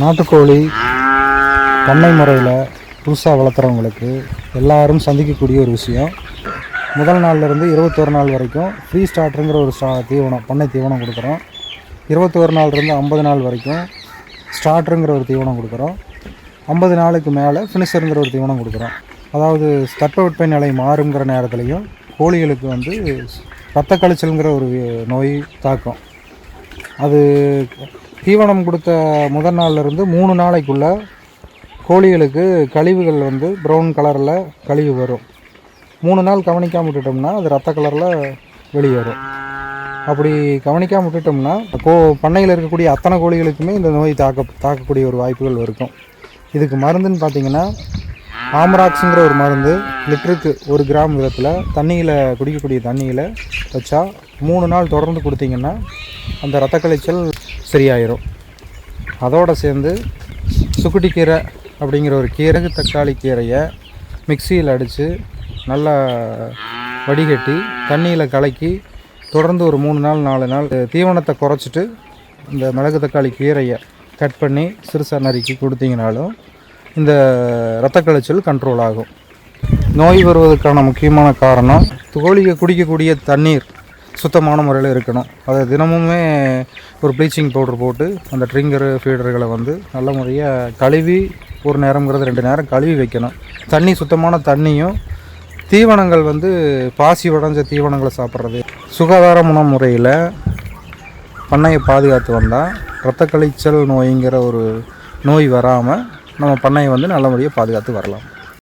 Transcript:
நாட்டுக்கோழி பண்ணை முறையில் புதுசாக வளர்த்துறவங்களுக்கு எல்லாரும் சந்திக்கக்கூடிய ஒரு விஷயம். முதல் நாள்லேருந்து இருபத்தொரு நாள் வரைக்கும் ஃப்ரீ ஸ்டார்டருங்கிற ஒரு ஸ்டா தீவனம் பண்ணை தீவனம் கொடுக்குறோம். இருபத்தோரு நாள்லேருந்து ஐம்பது நாள் வரைக்கும் ஸ்டார்டருங்கிற ஒரு தீவனம் கொடுக்குறோம். ஐம்பது நாளுக்கு மேலே ஃபினிஷருங்கிற ஒரு தீவனம் கொடுக்குறோம். அதாவது தட்பவெட்ப நிலை மாறுங்கிற நேரத்துலையும் கோழிகளுக்கு வந்து ரத்த கழிச்சல்ங்கிற ஒரு நோய் தாக்கும். அது தீவனம் கொடுத்த முதல் நாள்லேருந்து மூணு நாளைக்குள்ளே கோழிகளுக்கு கழிவுகள் வந்து ப்ரௌன் கலரில் கழிவு வரும். மூணு நாள் கவனிக்காம விட்டுட்டோம்னா அது ரத்த கலரில் வெளியே வரும் அப்படி கவனிக்காமல் விட்டுட்டோம்னா கோ பண்ணையில் இருக்கக்கூடிய அத்தனை கோழிகளுக்குமே இந்த நோய் தாக்க தாக்கக்கூடிய ஒரு வாய்ப்புகள் இருக்கும். இதுக்கு மருந்துன்னு பார்த்தீங்கன்னா ஆமராக்ஸுங்கிற ஒரு மருந்து லிட்டருக்கு ஒரு கிராம் விதத்தில் தண்ணியில் குடிக்கக்கூடிய தண்ணியில் வச்சா மூணு நாள் தொடர்ந்து கொடுத்தீங்கன்னா அந்த ரத்த கழிச்சல் சரியாயிரும். அதோடு சேர்ந்து சுக்குட்டிக்கீரை அப்படிங்கிற ஒரு கீரை தக்காளி கீரையை மிக்சியில் அடித்து நல்லா வடிகட்டி தண்ணியில் கலக்கி தொடர்ந்து ஒரு மூணு நாள் நாலு நாள் தீவனத்தை குறைச்சிட்டு இந்த மிளகு தக்காளி கீரையை கட் பண்ணி சிறுசாக நறுக்கி கொடுத்தீங்கனாலும் இந்த இரத்த கழிச்சல் கண்ட்ரோல் ஆகும். நோய் வருவதற்கான முக்கியமான காரணம் கோழியை குடிக்கக்கூடிய தண்ணீர். சுத்தமான முறையில் இருக்கணும். அதை தினமுமே ஒரு ப்ளீச்சிங் பவுடர் போட்டு அந்த ட்ரிங்கரு ஃபீடர்களை வந்து நல்ல முறையாக கழுவி ஒரு நேரங்கிறது ரெண்டு நேரம் கழுவி வைக்கணும். தண்ணி சுத்தமான தண்ணியும் தீவனங்கள் வந்து பாசி உடஞ்ச தீவனங்களை சாப்பிட்றது. சுகாதாரமான முறையில் பண்ணையை பாதுகாத்து வந்தால் இரத்த கழிச்சல் நோய்ங்கிற ஒரு நோய் வராமல் நம்ம பண்ணையை வந்து நல்ல முறையாக பாதுகாத்து வரலாம்.